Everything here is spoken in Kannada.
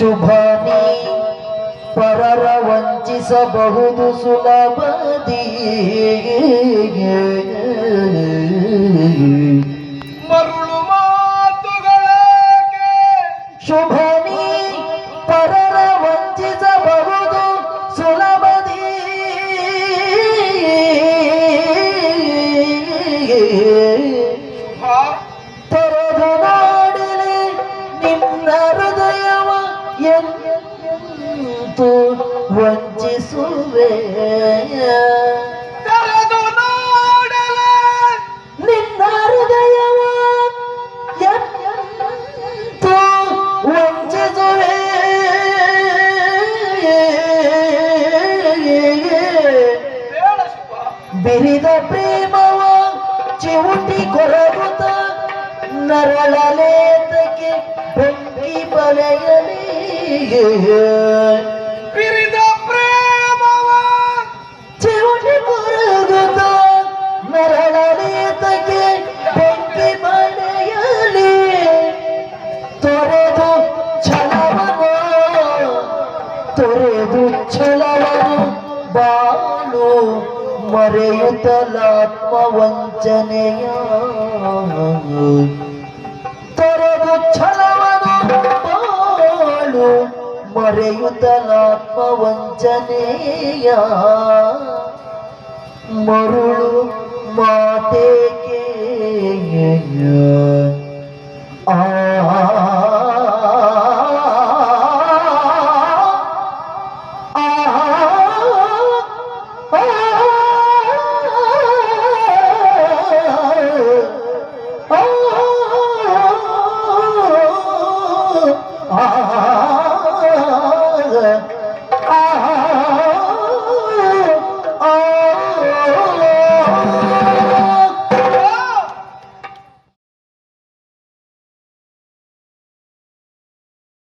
ಶುಭನಿ ಪರರ ವಂಚಿಸಬಹುದು ಸುಲಭದಿ ಮರುಳು ಮಾತುಗಳೇ ಶುಭನಿ ಎಂದು ವಂಚಿಸುವೆ ತೆರೆದು ನೋಡಲೆ! ನಿನ್ನ ಹೃದಯವ ಎಂದು ವಂಚಿಸುವೆ ಬಿರಿದ ಪ್ರೇಮವ ಚಿವುಟಿ ಕೊರಗುತ್ತ ನರಳಲೇತಕ್ಕೆ ಬೆಂಕಿ ಬಲೆಯಲಿ ತೊರೆದು ಛಲವನು ತೊರೆದು ಛಲವನು ಬಾಳು ಮರೆಯುತ್ತಲಾತ್ಮ ವಂಚನೆಯ ತೊರೆದು ಛಲವನು ಬಾಳು ಮರೆಯುತ್ತಲಾತ್ಮ ವಂಚನೆಯ ಮರುಳು ಮಾತೇಕೆ Ah, ah, ah.